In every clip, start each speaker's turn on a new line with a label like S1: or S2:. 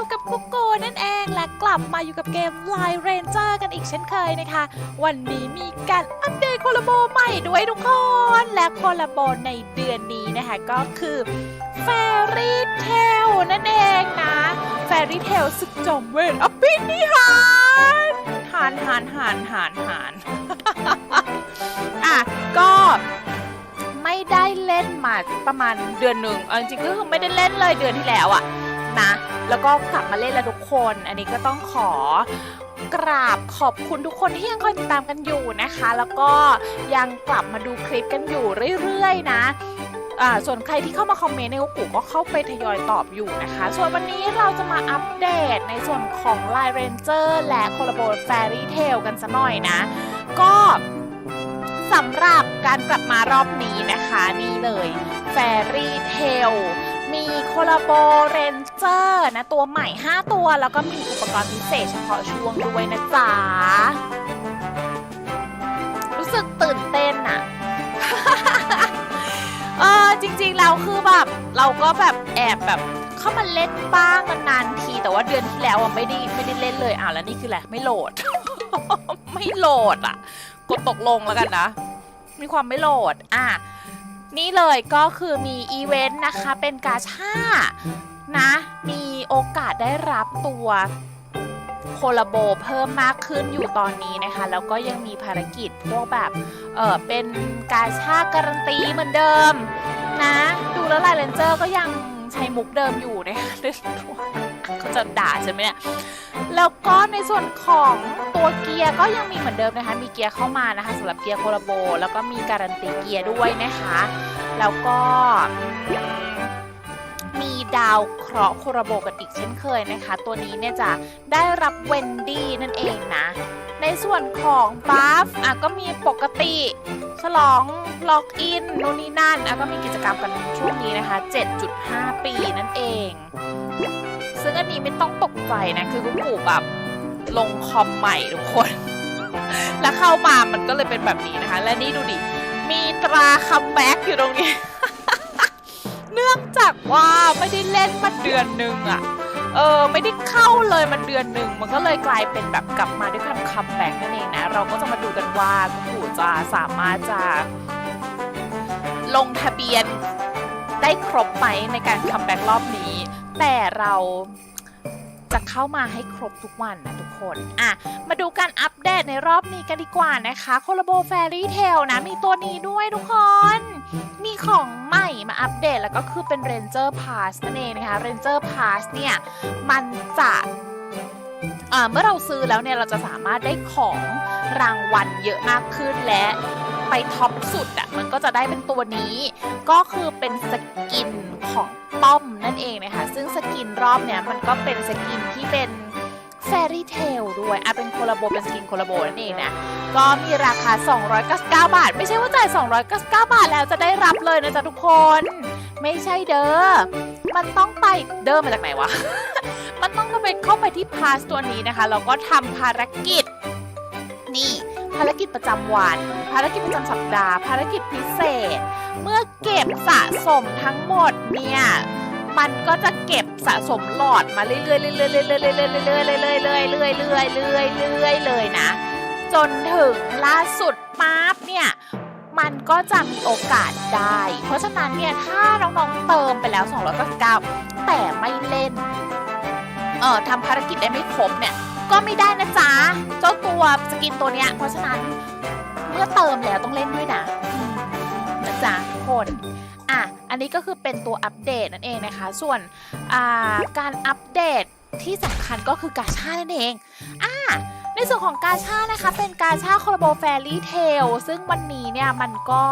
S1: อยู่กับกุ๊กโกนั่นเองและกลับมาอยู่กับเกม Line Ranger กันอีกเช่นเคยนะคะ วันนี้มีการอัปเดตโคลาโบใหม่ด้วยทุกคน และโคลาโบในเดือนนี้นะคะก็คือ Fairy Tale นั่นเองนะ Fairy Tale สึกจอมเวทอภินิหารหานหานหานหานหานอะก็ไม่ได้เล่นมาประมาณเดือนหนึ่งเอาจริงๆก็คือไม่ได้เล่นเลยเดือนที่แล้วอะ นะ แล้วก็กลับมาเล่นแล้วทุกคน อันนี้ก็ต้องขอกราบขอบคุณทุกคนที่ยังคอยติดตามกันอยู่นะคะ แล้วก็ยังกลับมาดูคลิปกันอยู่เรื่อยๆนะส่วนใครที่เข้ามาคอมเมนต์ในกุ๊กก็เข้าไปทยอยตอบอยู่นะคะ ส่วนวันนี้เราจะมาอัปเดตในส่วนของ Line Ranger และโคลาโบ Fairy Tale กันสัหน่อยนะ ก็สำหรับการกลับมารอบนี้นะคะ นี่เลย Fairy Tale มีโคลาโบเรนเจอร์นะ ตัวใหม่ 5 ตัว แล้วก็มีอุปกรณ์พิเศษเฉพาะช่วงด้วยนะจ๊ะ รู้สึกตื่นเต้นอะเออจริงๆแล้วคือแบบ เราก็แบบแอบแบบเข้ามาเล่นบ้างนานที แต่ว่าเดือนที่แล้วอะไม่ได้ไม่ได้เล่นเลยอ้าวแล้วนี่คืออะไรไม่โหลด ไม่โหลดอะ กดตกลงแล้วกันนะ มีความไม่โหลดอะ นี่เลยก็คือมีอีเวนต์นะคะ เป็นกาชานะ มีโอกาสได้รับตัวโคลาโบเพิ่มมากขึ้นอยู่ตอนนี้นะคะ แล้วก็ยังมีภารกิจพวกแบบเออเป็นกาชาการันตีเหมือนเดิมนะ ดูแล้วไลายเลนเจอร์ก็ยังใช้มุกเดิมอยู่นะคะเขาจะด่าใช่ไหมเนี่ย แล้วก็ในส่วนของตัวเกียร์ก็ยังมีเหมือนเดิมนะคะ มีเกียร์เข้ามานะคะสำหรับเกียร์โคลาโบ แล้วก็มีการันตีเกียร์ด้วยนะคะ แล้วก็มีดาวเคราะห์โคลาโบกันอีกเช่นเคยนะคะ ตัวนี้เนี่ยจะได้รับเวนดี้นั่นเองนะ ในส่วนของบัฟอะก็มีปกติ ฉลองล็อกอินนู่นนี่นั่นอะก็มีกิจกรรมกันช่วงนี้นะคะ 7.5 ปีนั่นเอง ซึ่งอันนี้ไม่ต้องตกใจนะ คือกุ๊กกูแบบลงคอมใหม่ทุกคน แล้วเข้ามามันก็เลยเป็นแบบนี้นะคะ และนี่ดูดิ มีตราคัมแบ็กอยู่ตรงนี้ เนื่องจากว่าไม่ได้เล่นมาเดือนหนึ่งอะเออไม่ได้เข้าเลยมาเดือนหนึ่งมันก็เลยกลายเป็นแบบกลับมาด้วยการคัมแบ็กนั่นเองนะ เราก็จะมาดูกันว่ากุ๊กกูจะสามารถจะลงทะเบียนได้ครบไหมในการคัมแบ็กรอบนี้ แต่เราจะเข้ามาให้ครบทุกวันนะทุกคน อะ มาดูการอัปเดตในรอบนี้กันดีกว่านะคะโคลโบแฟรี่เทลนะ มีตัวนี้ด้วยทุกคน มีของใหม่มาอัปเดตแล้วก็คือเป็น Ranger Pass นั่นเองนะคะ Ranger Pass เนี่ย มันจะอ่อเมื่อเราซื้อแล้วเนี่ย เราจะสามารถได้ของรางวัลเยอะมากขึ้นและ ไปท็อปสุดอะ่ะมันก็จะได้เป็นตัวนี้ ก็คือเป็นสกินของป้อมนั่นเองนะคะซึ่งสกินรอบเนี้ยมันก็เป็นสกินที่เป็นแฟรี่เทลด้วยอะเป็นโคลาโบเป็นสกินโคลาโบนั่นเองนะ ก็มีราคา 299 บาท ไม่ใช่ว่าจ่าย 299 บาทแล้วจะได้รับเลยนะจ๊ะทุกคน ไม่ใช่เด้อ มันต้องไปเดิมมาจากไหนวะ มันต้องไปเข้าไปที่พาสตัวนี้นะคะ แล้วก็ทำภารกิจ นี่ ภารกิจประจำวัน ภารกิจประจำสัปดาห์ ภารกิจพิเศษ เมื่อเก็บสะสมทั้งหมดเนี่ย มันก็จะเก็บสะสมหลอดมาเรื่อยๆเรื่อยๆเรื่อยๆเรื่อยๆเรื่อยๆเรื่อยๆเรื่อยๆเรื่อยๆเรื่อยๆเรื่อยๆเรื่อยๆเรื่อยๆเลยนะ จนถึงล่าสุดปั๊บเนี่ยมันก็จะมีโอกาสได้ เพราะฉะนั้นเนี่ยถ้าน้องๆเติมไปแล้ว 299แต่ไม่เล่น เอ่อทำภารกิจได้ไม่ครบเนี่ย ก็ไม่ได้นะจ๊ะ เจ้าตัวสกินตัวเนี้ย เพราะฉะนั้นเมื่อเติมแล้วต้องเล่นด้วยนะนะจ๊ะทุกคนอะอันนี้ก็คือเป็นตัวอัปเดตนั่นเองนะคะ ส่วนการอัปเดตที่สำคัญก็คือกาชานั่นเองอ่าในส่วนของกาชานะคะ เป็นกาชาคอลโบแฟรี่เทลซึ่งวันนี้เนี่ยมันก็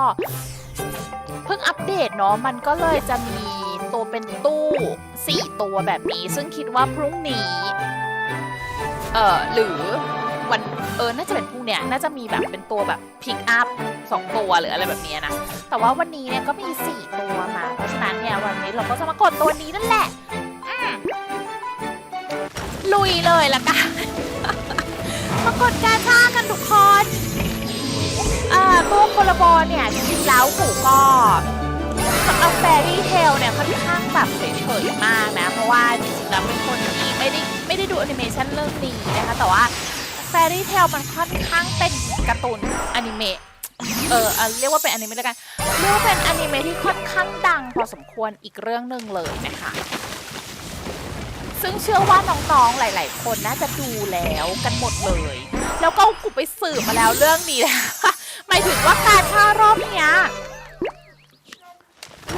S1: เพิ่งอัปเดตเนาะมันก็เลยจะมีตัวเป็นตู้ 4 ตัวแบบนี้ ซึ่งคิดว่าพรุ่งนี้ เออหรือวันเออน่าจะเป็นพรุ่งเนี้ยน่าจะมีแบบเป็นตัวแบบพิกอัพสองตัวหรืออะไรแบบเนี้ยนะ แต่ว่าวันนี้เนี่ยก็มี4ตัวมา เพราะฉะนั้นเนี่ยวันนี้เราก็จะมากดตัวนี้นั่นแหละอืมลุยเลยละกันมากดกาชากันทุกคนอ่าตัวโคลาโบเนี่ยจริงๆแล้วหูก็สำหรับแฟรี่เทลเนี่ยค่อนข้างแบบเฉยๆมากนะ เพราะว่าจริงๆแล้วเป็นคนที่ไม่ได้ ไม่ได้ดูแอนิเมชันเรื่องนี้นะคะ แต่ว่าแฟรี่เทลมันค่อนข้างเป็นการ์ตูนอนิเมะเออเอเรียกว่าเป็นอนิเมะแล้วกันเรียกว่าเป็นอนิเมะที่ค่อนข้างดังพอสมควรอีกเรื่องหนึ่งเลยนะคะ ซึ่งเชื่อว่าน้องๆหลาย ๆ คนน่าจะดูแล้วกันหมดเลย แล้วก็กูไปสืบมาแล้วเรื่องนี้นะหมายถึงว่าการท่ารอบเนี้ย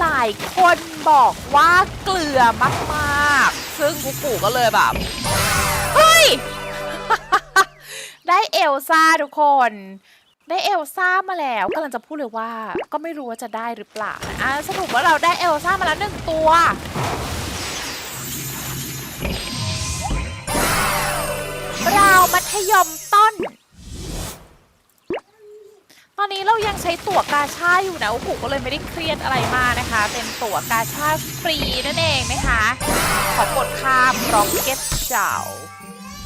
S1: หลายคนบอกว่าเกลือมาก ซึ่งกูกูก็เลยแบบ เฮ้ย ได้เอลซ่าทุกคน ได้เอลซ่ามาแล้วกำลังจะพูดเลยว่า ก็ไม่รู้ว่าจะได้หรือเปล่าอะสรุปว่าเราได้เอลซ่ามาแล้วหนึ่งตัวเรามัธยม ต้นตอนนี้เรายังใช้ตั๋วกาชาอยู่นะอุกุก็เลยไม่ได้เครียดอะไรมากนะคะ เป็นตั๋วกาชาฟรีนั่นเองนะคะ ขอกดข้ามร็อกเก็ตเจ้า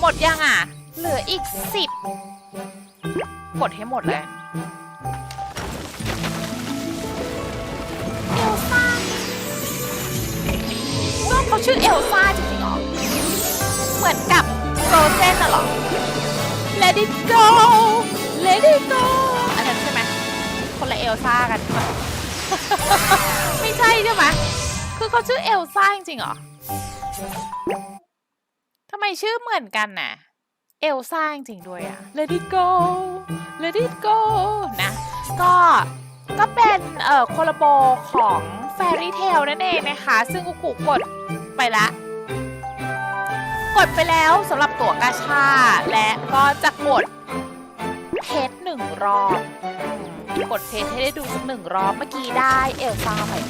S1: หมดยังอะ เหลืออีกสิบกดให้หมดเลยเอลซ่าก็เขาชื่อเอลซ่าจริงๆเหรอ เหมือนกับโรเซนน่ะเหรอ Let it go Let it go คนละเอลซ่ากันใช่ไหมไม่ใช่ใช่ไหมคือเขาชื่อเอลซ่าจริงเหรอทำไมชื่อเหมือนกันน่ะ เอลซ่าจริงด้วยอะ Let it go Let it go นะ ก็ ก็เป็นเอ่อโคลโบของ Fairy Tail นั่นเองนะคะ ซึ่งอุกุกดไปละกดไปแล้วสำหรับตั๋วกาชา และก็จะกดเพจหนึ่งรอบ กดเพจให้ได้ดูสักหนึ่งรอบเมื่อกี้ได้เอลซ่าใหม่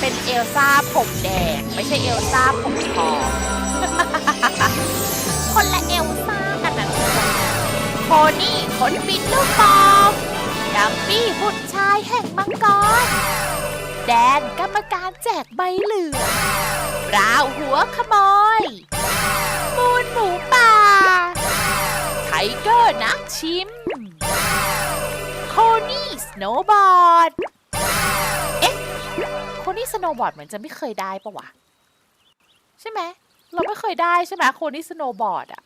S1: เป็นเอลซ่าผมแดง ไม่ใช่เอลซ่าผมทองคนละเอลซ่ากันนะโคนี่คนบินลูกบอลดัมบี้บุตรชายแห่งมังกร แดนกรรมการแจกใบเหลืองราวหัวขโมยมูนหมูป่าไทเกอร์นักชิม โนว์บอร์ด เอ๊ะ คนี่สโนว์บอร์ดเหมือนจะไม่เคยได้ปะวะ ใช่ไหม เราไม่เคยได้ใช่ไหมคนที่สโนว์บอร์ดอะ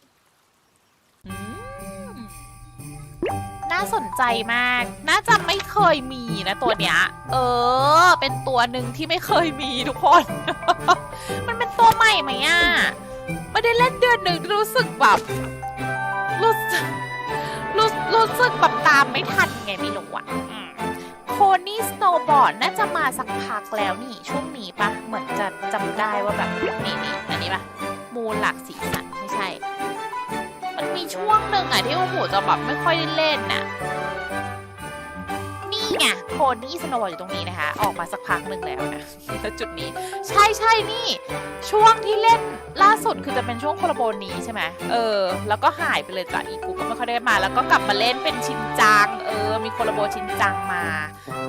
S1: น่าสนใจมาก น่าจะไม่เคยมีนะตัวเนี้ย เออ เป็นตัวหนึ่งที่ไม่เคยมีทุกคน มันเป็นตัวใหม่ไหมอะไม่ได้เล่นเดือนหนึ่งรู้สึกแบบรู้สึกรู้รู้สึกแบบตามไม่ทันไงไม่รู้อะ โคนี่สโนว์บอร์ดน่าจะมาสักพักแล้วนี่ ช่วงนี้ปะเหมือนจะจำได้ว่าแบบนี่นี่อันนี้ปะมูลหลักสีสันไม่ใช่ มันมีช่วงหนึ่งอะที่โอ้โหจะแบบไม่ค่อยได้เล่นน่ะ ไงโคนี่สโนว์อยู่ตรงนี้นะคะ ออกมาสักพักหนึ่งแล้วนะณจุดนี้ ใช่ใช่นี่ ช่วงที่เล่นล่าสุดคือจะเป็นช่วงโคลโบนี้ใช่ไหมเออ แล้วก็หายไปเลยจากอีกูก็ไม่ค่อยได้มา แล้วก็กลับมาเล่นเป็นชินจัง เออ มีโคลโบชินจังมา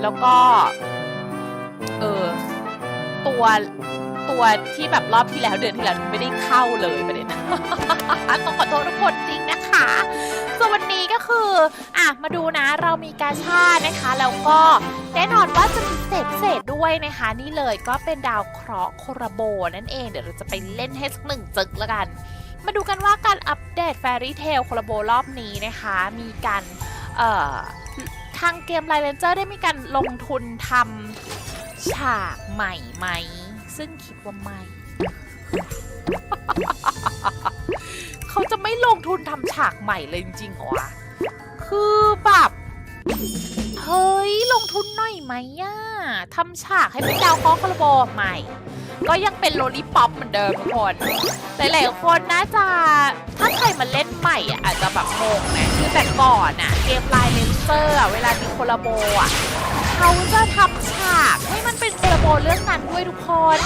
S1: แล้วก็ เออ ตัวตัวที่แบบรอบที่แล้วเดือนที่แล้วไม่ได้เข้าเลยประเด็น ต้องขอโทษทุกคนจริงนะคะส่วนวันนี้ก็คืออะมาดูนะเรามีกาชาดนะคะ แล้วก็แน่นอนว่าจะมีเศษเศษด้วยนะคะ นี่เลยก็เป็นดาวเคราะห์โครโบนั่นเองเดี๋ยวเราจะไปเล่นให้สักหนึ่งจึกแล้วกัน มาดูกันว่าการอัปเดต Fairy Tail โครโบรอบนี้นะคะ มีการเอ่อทางเกมไลเลนเจอร์ได้มีการลงทุนทำฉากใหม่ไหม ซึ่งคิดว่าไม่ เขาจะไม่ลงทุนทำฉากใหม่เลยจริงๆเหรอวะคือแบบ เฮ้ย ลงทุนหน่อยไหมย่าทำฉากให้เป็นดาวเคราะห์คาร์โบใหม่ ก็ยังเป็นโลลิปอปเหมือนเดิมทุกคน หลายๆคนน่าจะ ถ้าใครมาเล่นใหม่อะอาจจะแบบงงนะคือแต่ก่อนอะ เกมไลน์เลนเซอร์เวลามีโคลาโบอะ เขาจะทำฉากให้มันเป็นโคลโบเรื่องนั้นด้วยทุกคน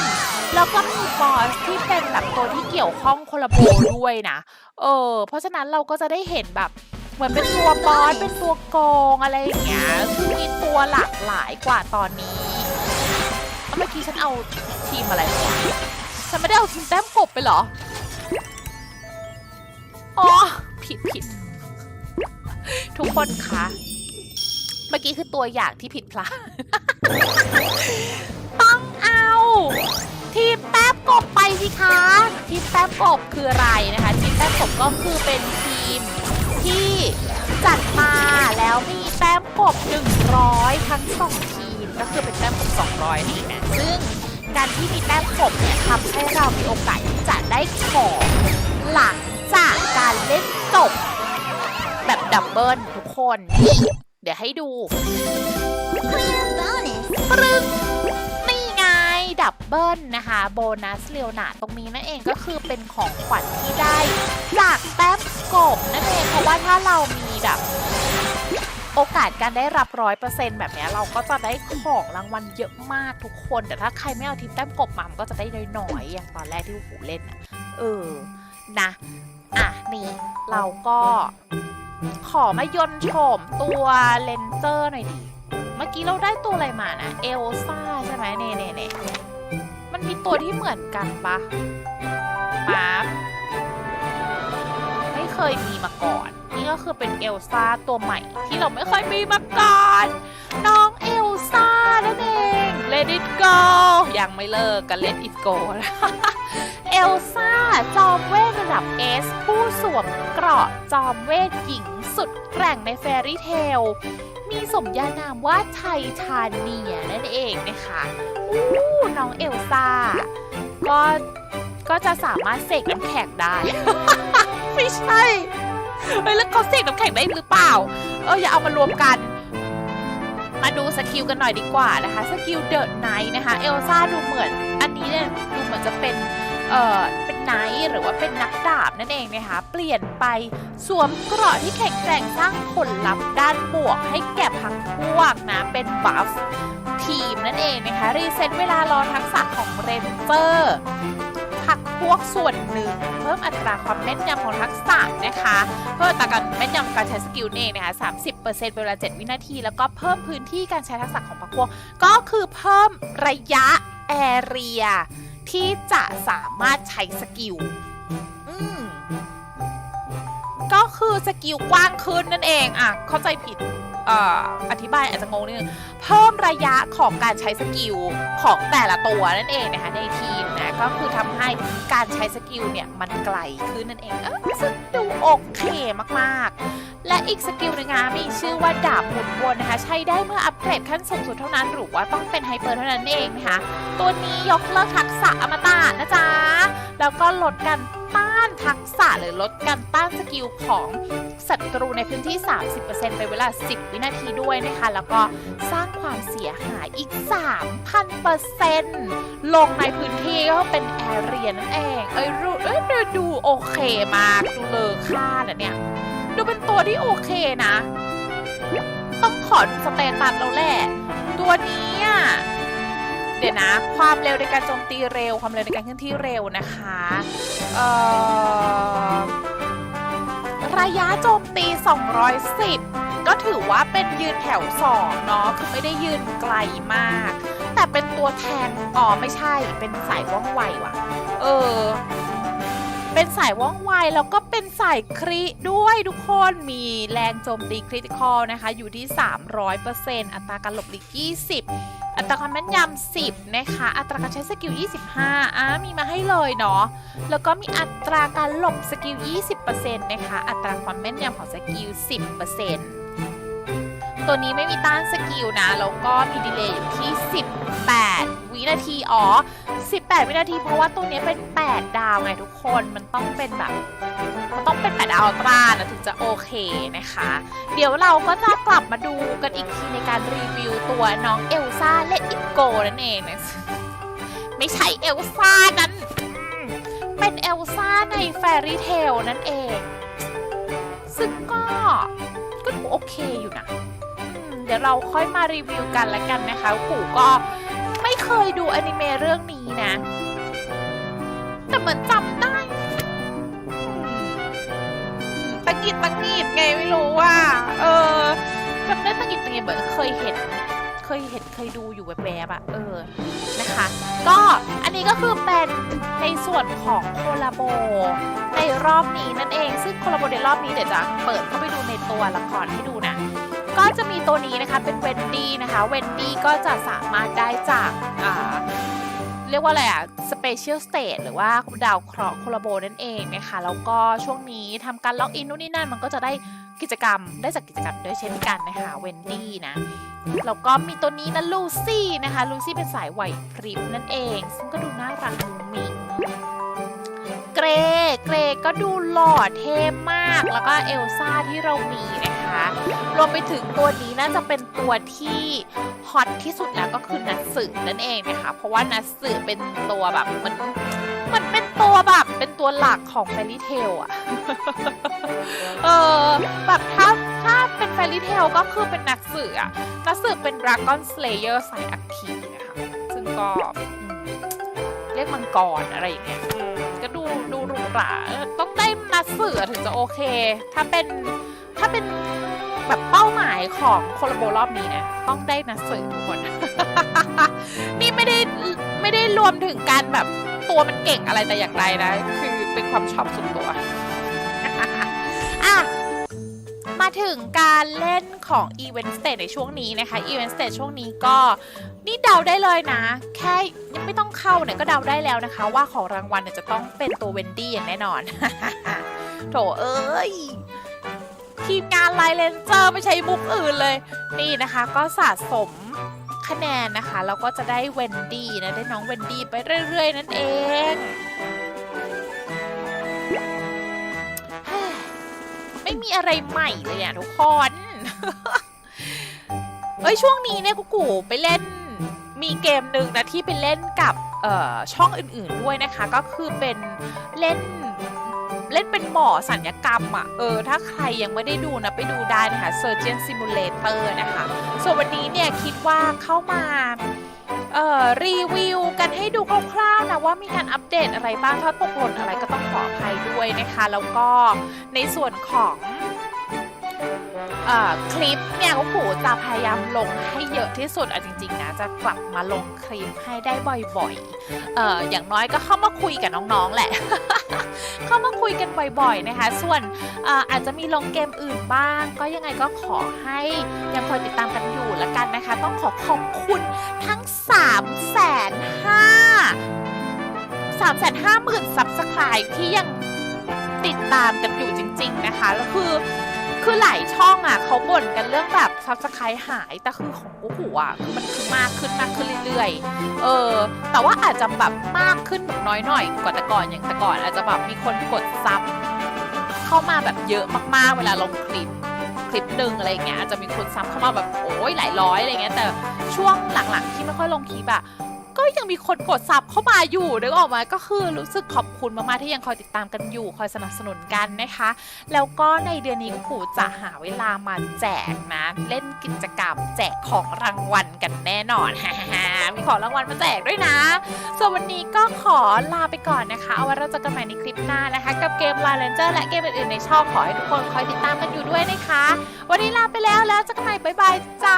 S1: แล้วก็มีบอสที่เป็นแบบตัวที่เกี่ยวข้องโคลโบด้วยนะ เออ เพราะฉะนั้นเราก็จะได้เห็นแบบเหมือนเป็นตัวบอสเป็นตัวโกงอะไรอย่างเงี้ยซึ่งมีตัวหลากหลายกว่าตอนนี้แล้วเมื่อกี้ฉันเอาทีมอะไรวะฉันไม่ได้เอาทีมแต้มกบไปเหรอ อ๋อ ผิดผิด ทุกคนคะ มื่อกี้คือตัวอย่างที่ผิดพลาด ต้องเอา ทีมแต้มกบไปสิคะ ทีมแต้มกบคืออะไรนะคะ ทีมแต้มกบก็คือเป็นทีมที่จัดมาแล้วมีแต้มกบ 100 ทั้งสองทีม ก็คือเป็นแต้มกบ 200 นี่นะซึ่งการที่มีแต้มกบเนี่ยทำให้เรามีโอกาสที่จะได้ของหลังจากการเล่นจบ แบบดับเบิลทุกคน เดี๋ยวให้ดู
S2: Clear bonus.
S1: ปรึงนี่ไง ดับเบิลนะคะ โบนัสเรียวหนาตรงนี้นั่นเองก็คือเป็นของขวัญที่ได้ จากแต้มกบนั่นเองเพราะว่าถ้าเรามีแบบโอกาสการได้รับร้อยเปอร์เซ็นต์แบบเนี้ยเราก็จะได้ของรางวัลเยอะมากทุกคน แต่ถ้าใครไม่เอาทีมแต้มกบมามันก็จะได้น้อยๆอย่างตอนแรกที่หูเล่นอะเออนะ อะนี่เราก็ ขอมายนโฉมตัวเลนเจอร์หน่อยดิ เมื่อกี้เราได้ตัวอะไรมานะ เอลซ่าใช่ไหมเน่เน่เน่มันมีตัวที่เหมือนกันปะมาร์ไม่เคยมีมาก่อน นี่ก็คือเป็นเอลซ่าตัวใหม่ ที่เราไม่เคยมีมาก่อน น้องเอลซ่านั่นเอง Let it go ยังไม่เลิกกัน Let it go นะ เอลซ่า จอมเวทระดับ S ผู้สวมเกราะจอมเวทหญิงสุดแกร่งในแฟรี่เทล มีสมญานามว่าไททานเนียนั่นเองนะคะอู้น้องเอลซ่า ก็ก็จะสามารถเสกน้ำแข็งได้ ไม่ใช่เฮ้ยแล้วเขาเสกน้ำแข็งได้หรือเปล่า เอออย่าเอามารวมกันมาดูสกิลกันหน่อยดีกว่านะคะ สกิลเดอะไนท์นะคะ เอลซ่าดูเหมือนอันนี้เนี่ยดู เอ่อเป็นไนท์หรือว่าเป็นนักดาบนั่นเองนะคะเปลี่ยนไปสวมเกราะที่แข็งแกร่งสร้างผลลัพธ์ด้านบวกให้แก่พักพวกนะเป็นบัฟทีมนั่นเองนะคะรีเซ็ตเวลารอทักษะของเรนเจอร์พักพวกส่วนหนึ่ง เพิ่มอัตราความแม่นยำของทักษะนะคะ เพิ่มอัตราการแม่นยำการใช้สกิลนี่เองนะคะ30%เวลา7วินาที แล้วก็เพิ่มพื้นที่การใช้ทักษะของพักพวก ก็คือเพิ่มระยะแอเรีย ที่จะสามารถใช้สกิลอืมก็คือสกิลกว้างขึ้นนั่นเองอะเข้าใจผิดอธิบายอาจจะงงนิดนึงเพิ่มระยะของการใช้สกิลของแต่ละตัวนั่นเองนะคะในทีมนะก็คือทำให้การใช้สกิลเนี่ยมันไกลขึ้นนั่นเองเออซึ่งดูโอเคมากๆ และอีกสกิลหนึงนะมีชื่อว่าดาบหมุนวนนะคะ ใช้ได้เมื่ออัปเกรดขั้นสูงสุดเท่านั้น หรือว่าต้องเป็นไฮเปอร์เท่านั้นเองนะคะ ตัวนี้ยกเลิกทักษะอมตะนะจ๊ะ แล้วก็ลดการต้านทักษะหรือลดการต้านสกิลของศัตรูในพื้นที่ 30%เป็นเวลา 10 วินาทีด้วยนะคะ แล้วก็สร้างความเสียหายอีก 3,000%ลงในพื้นที่ก็เป็นแอเรียนั่นเอง เอ้ยรูเอ้ยดูดูโอเคมากดูเลอค่านะเนี่ย ดูเป็นตัวที่โอเคนะ ต้องขอดูสเตตัสแล้วแหละ ตัวนี้อะเดี๋ยวนะ ความเร็วในการโจมตีเร็ว ความเร็วในการเคลื่อนที่เร็วนะคะ เอ่อ ระยะโจมตี 210 ก็ถือว่าเป็นยืนแถว2เนาะ คือไม่ได้ยืนไกลมาก แต่เป็นตัวแทน อ๋อ ไม่ใช่ เป็นสายว่องไวว่ะ เออ เป็นสายว่องไวแล้วก็เป็นสายคริด้วยทุกคนมีแรงโจมตีคริติคอลนะคะ อยู่ที่ 300%อัตราการหลบหลีก 20 อัตราความแม่นยำ 10 นะคะ อัตราการใช้สกิล 25อะมีมาให้เลยเนาะแล้วก็มีอัตราการหลบสกิล 20%นะคะ อัตราความแม่นยำของสกิล 10% ตัวนี้ไม่มีต้านสกิลนะ แล้วก็มีดีเลย์อยู่ที่ 18 วินาที อ๋อ 18 วินาทีเพราะว่าตัวนี้เป็น 8 ดาวไงทุกคน มันต้องเป็นแบบ มันต้องเป็น8ดาวอัลตร้านะถึงจะโอเคนะคะ เดี๋ยวเราก็จะกลับมาดูกันอีกทีในการรีวิวตัวน้องเอลซ่าและอิโกนั่นเองนะ ไม่ใช่เอลซ่านั้น เป็นเอลซ่าในแฟรี่เทลนั่นเอง ซึ่งก็ก็โอเคอยู่นะ เดี๋ยวเราค่อยมารีวิวกันล้วกันนะคะปู่ก็ไม่เคยดูอนิเมะเรื่องนี้นะ แต่เหมือนจำได้ตะกิดตะกิดไงไม่รู้ว่า เออจำได้ตะกิดตะกิดเหมือนเคยเห็น เคยเห็นเคยดูอยู่แบบแบบๆอะเออนะคะ ก็อันนี้ก็คือเป็นในส่วนของโคลาโบในรอบนี้นั่นเอง ซึ่งโคลาโบในรอบนี้เดี๋ยวจะเปิดเข้าไปดูในตัวละครให้ดูนะ ก็จะมีตัวนี้นะคะเป็นเวนดี้นะคะเวนดี้ก็จะสามารถได้จากอ่าเรียกว่าอะไรอะสเปเชียลสเต e หรือว่าดาวเคราะห์โคลาโบนั่นเองนะคะแล้วก็ช่วงนี้ทำการล็อกอินนู่นนี่นั่นมันก็จะได้กิจกรรมได้จากกิจกรรมด้วยเช่นกันนะคะเวนดี้นะแล้วก็มีตัวนี้นะลูซี่นะคะลูซี่เป็นสายไหวพริบนั่นเอง ซึ่งก็ดูน่ารักมุ้งมิ้ง เกรเกรก็ดูหล่อเท่มาก แล้วก็เอลซ่าที่เรามีนะคะ รวมไปถึงตัวนี้น่าจะเป็นตัวที่ฮอตที่สุดแล้วก็คือนัสึนั่นเองนะคะ เพราะว่านัสึเป็นตัวแบบมันมันเป็นตัวแบบเป็นตัวหลักของแฟรี่เทลอะเออแบบถ้าถ้าเป็นแฟรี่เทลก็คือเป็นนักสืออะนักสือเป็นดราก้อนสเลเยอร์สายอัคคีนะคะ ซึ่งก็เรียกมังกรอะไรอย่างเงี้ย ดูหรูหราเออต้องได้นักสือถึงจะโอเค ถ้าเป็นถ้าเป็นแบบเป้าหมายของโคลาโบรอบนี้นะต้องได้นักสือทุกคนนี่ไม่ได้ไม่ได้รวมถึงการแบบตัวมันเก่งอะไรแต่อย่างใดนะ คือเป็นความชอบส่วนตัว มาถึงการเล่นของ Event Stage ในช่วงนี้นะคะ Event Stage ช่วงนี้ก็นี่เดาได้เลยนะ แค่ยังไม่ต้องเข้าเนี่ยก็เดาได้แล้วนะคะ ว่าของรางวัลเนี่ยจะต้องเป็นตัวเวนดี้อย่างแน่นอน โถเอ้ยทีมงานไลเลนเจอร์ไม่ใช่มุกอื่นเลย นี่นะคะก็สะสมคะแนนนะคะ แล้วก็จะได้เวนดี้นะได้น้องเวนดี้ไปเรื่อย ๆ นั่นเอง มีอะไรใหม่เลยอะทุกคน เอ้ยช่วงนี้เนี่ยกูกูไปเล่นมีเกมหนึ่งนะที่ไปเล่นกับช่องอื่นๆด้วยนะคะ ก็คือเป็นเล่นเล่นเป็นหมอสัญญกรรมอะ เออ ถ้าใครยังไม่ได้ดูนะ ไปดูได้นะคะ Surgeon Simulator นะคะ ส่วนวันนี้เนี่ยคิดว่าเข้ามา เอ่อรีวิวกันให้ดูคร่าวๆนะว่ามีการอัปเดตอะไรบ้างถ้าตกหล่นอะไรก็ต้องขออภัยด้วยนะคะ แล้วก็ในส่วนของ คลิปเนี่ยก็ปู่จะพยายามลงให้เยอะที่สุดอะจริงๆนะจะกลับมาลงคลิปให้ได้บ่อยๆเอออย่างน้อยก็เข้ามาคุยกับน้องๆแหละ เข้ามาคุยกันบ่อยๆนะคะ ส่วนออาจจะมีลงเกมอื่นบ้าง ก็ยังไงก็ขอให้ยังคอยติดตามกันอยู่ละกันนะคะ ต้องขอขอบคุณทั้ง3 5 0 0 0 3 5 0 0 0 0ซับสไครต์ที่ยังติดตามกันอยู่จริง ๆนะคะแล้วคือ คือหลายช่องอะเขาบ่นกันเรื่องแบบซับสไครต์หาย แต่คือของกูหูอะคือมันคือมากขึ้นมากขึ้นเรื่อยๆ เออ แต่ว่าอาจจะแบบมากขึ้นแบบน้อยหน่อยกว่าแต่ก่อนอย่างแต่ก่อน อาจจะแบบมีคนกดซับเข้ามาแบบเยอะมากๆ เวลาลงคลิปคลิปหนึ่งอะไรเงี้ยอาจจะมีคนซับเข้ามาแบบโอ้ยหลายร้อยอะไรเงี้ยแต่ช่วงหลังๆที่ไม่ค่อยลงคลิปอะ ก็ยังมีคนกดซับเข้ามาอยู่นึกออกไหมาก็คือรู้สึกขอบคุณมากๆที่ยังคอยติดตามกันอยู่ คอยสนับสนุนกันนะคะ แล้วก็ในเดือนนี้กูปู่จะหาเวลามาแจกนะ เล่นกิจกรรม แจกของรางวัลกันแน่นอน มีของรางวัลมาแจกด้วยนะ ส่วนวันนี้ก็ขอลาไปก่อนนะคะ เอาไว้เราจอกันใหม่ในคลิปหน้านะคะ กับเกม l i เลนเจอร์และเกมอื่นๆในช่องขอให้ทุกคนคอยติดตามกันอยู่ด้วยนะคะ วันนี้ลาไปแล้วแล้วเจอกันใหม่บ๊ายบายจ้า